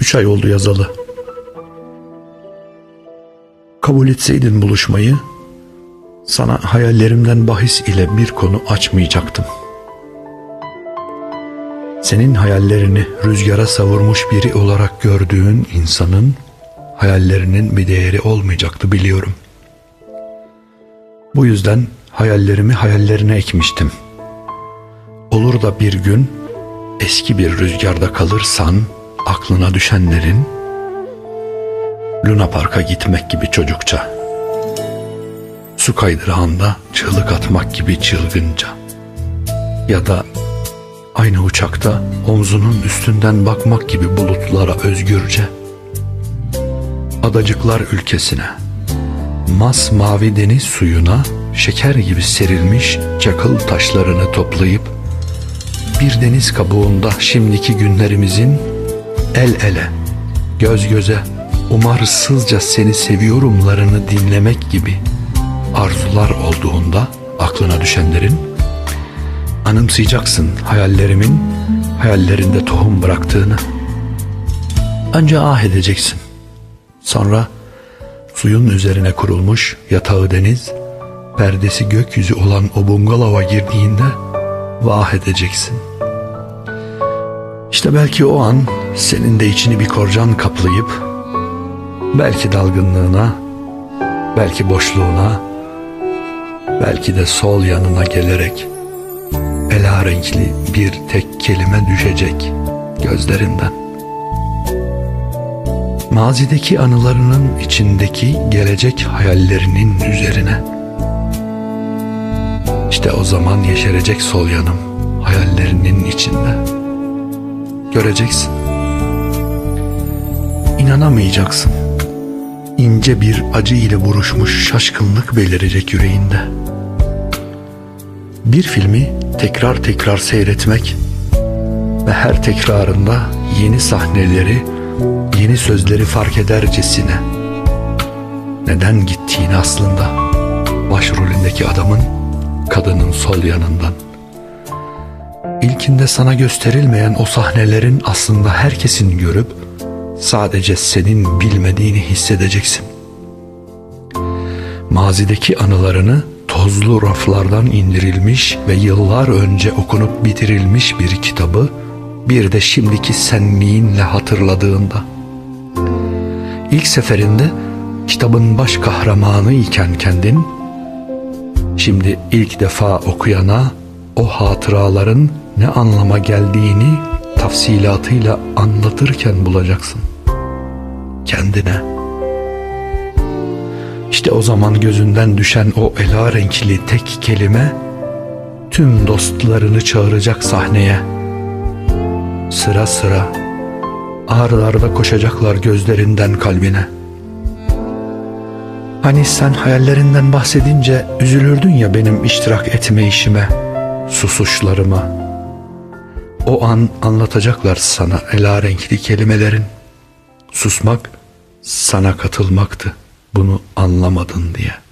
Üç ay oldu yazalı. Kabul etseydin buluşmayı, sana hayallerimden bahis ile bir konu açmayacaktım. Senin hayallerini rüzgara savurmuş biri olarak gördüğün insanın hayallerinin bir değeri olmayacaktı biliyorum. Bu yüzden hayallerimi hayallerine ekmiştim. Olur da bir gün eski bir rüzgarda kalırsan aklına düşenlerin Luna Park'a gitmek gibi çocukça. Su kaydırağında çığlık atmak gibi çılgınca. Ya da aynı uçakta omzunun üstünden bakmak gibi bulutlara özgürce. Adacıklar ülkesine, mas mavi deniz suyuna şeker gibi serilmiş çakıl taşlarını toplayıp bir deniz kabuğunda şimdiki günlerimizin el ele, göz göze, umarsızca seni seviyorumlarını dinlemek gibi arzular olduğunda aklına düşenlerin anımsayacaksın hayallerimin hayallerinde tohum bıraktığını. Önce ah edeceksin. Sonra suyun üzerine kurulmuş yatağı deniz, perdesi gökyüzü olan o bungalova girdiğinde vah edeceksin. İşte belki o an senin de içini bir korcan kaplayıp belki dalgınlığına, belki boşluğuna, belki de sol yanına gelerek ela renkli bir tek kelime düşecek gözlerinden. Mazideki anılarının içindeki gelecek hayallerinin üzerine. İşte o zaman yeşerecek sol yanım hayallerinin içinde. Göreceksin. İnanamayacaksın. İnce bir acı ile vuruşmuş şaşkınlık belirecek yüreğinde. Bir filmi tekrar tekrar seyretmek ve her tekrarında yeni sahneleri, yeni sözleri fark edercesine neden gittiğini aslında başrolündeki adamın kadının sol yanından. İlkinde sana gösterilmeyen o sahnelerin aslında herkesin görüp sadece senin bilmediğini hissedeceksin. Mazideki anılarını tozlu raflardan indirilmiş ve yıllar önce okunup bitirilmiş bir kitabı bir de şimdiki senliğinle hatırladığında. İlk seferinde kitabın baş kahramanı iken kendin, şimdi ilk defa okuyana o hatıraların ne anlama geldiğini tafsilatıyla anlatırken bulacaksın. Kendine. İşte o zaman gözünden düşen o ela renkli tek kelime tüm dostlarını çağıracak sahneye. Sıra sıra ağrılarda koşacaklar gözlerinden kalbine. Hani sen hayallerinden bahsedince üzülürdün ya benim iştirak etme işime, susuşlarıma. O an anlatacaklar sana ela renkli kelimelerin. Susmak sana katılmaktı bunu anlamadın diye.''